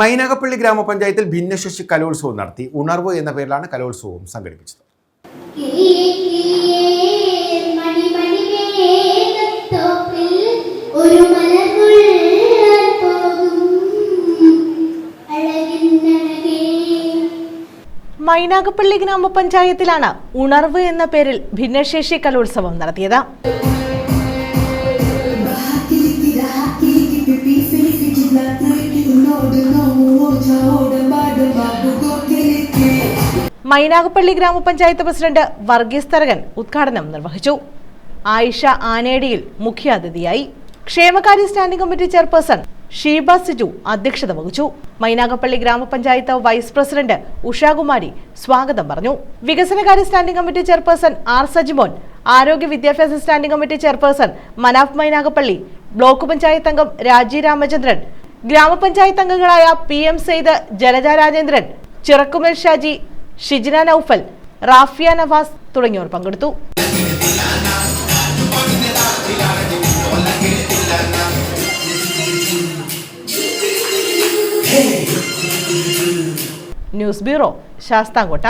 മൈനകപ്പള്ളി ഗ്രാമപഞ്ചായത്തിൽ ഭിന്നശേഷി കലോത്സവം നടത്തി. ഉണർവ് എന്ന പേരിലാണ് കലോത്സവം സംഘടിപ്പിച്ചത്. മൈനാഗപ്പള്ളി ഗ്രാമപഞ്ചായത്തിലാണ് ഉണർവ് എന്ന പേരിൽ ഭിന്നശേഷി കലോത്സവം നടത്തിയത്. മൈനാഗപ്പള്ളി ഗ്രാമപഞ്ചായത്ത് പ്രസിഡന്റ് വർഗീസ് തരകൻ ഉദ്ഘാടനം നിർവഹിച്ചു. ആയിഷ ആനേടിയിൽ മുഖ്യാതിഥിയായി ക്ഷേമകാര്യ standing committee chairperson Sheeba Siju അധ്യക്ഷത വഹിച്ചു. മൈനാഗപ്പള്ളി ഗ്രാമപഞ്ചായത്ത് വൈസ് പ്രസിഡന്റ് ഉഷാകുമാരി സ്വാഗതം പറഞ്ഞു. വികസനകാര്യ standing committee chairperson R Sajimon ആരോഗ്യ വിദ്യാഭ്യാസ standing committee chairperson Manaf Mynagappally block panchayat അംഗം രാജി രാമചന്ദ്രൻ ഗ്രാമപഞ്ചായത്ത് അംഗങ്ങളായ പി എം സെയ്ദ് ജലജ രാജേന്ദ്രൻ ചിറക്കുമൽ ഷാജി ഷിജിന നൌഫൽ റാഫിയ നവാസ് തുടങ്ങിയവർ പങ്കെടുത്തു. News bureau Sasthamkotta.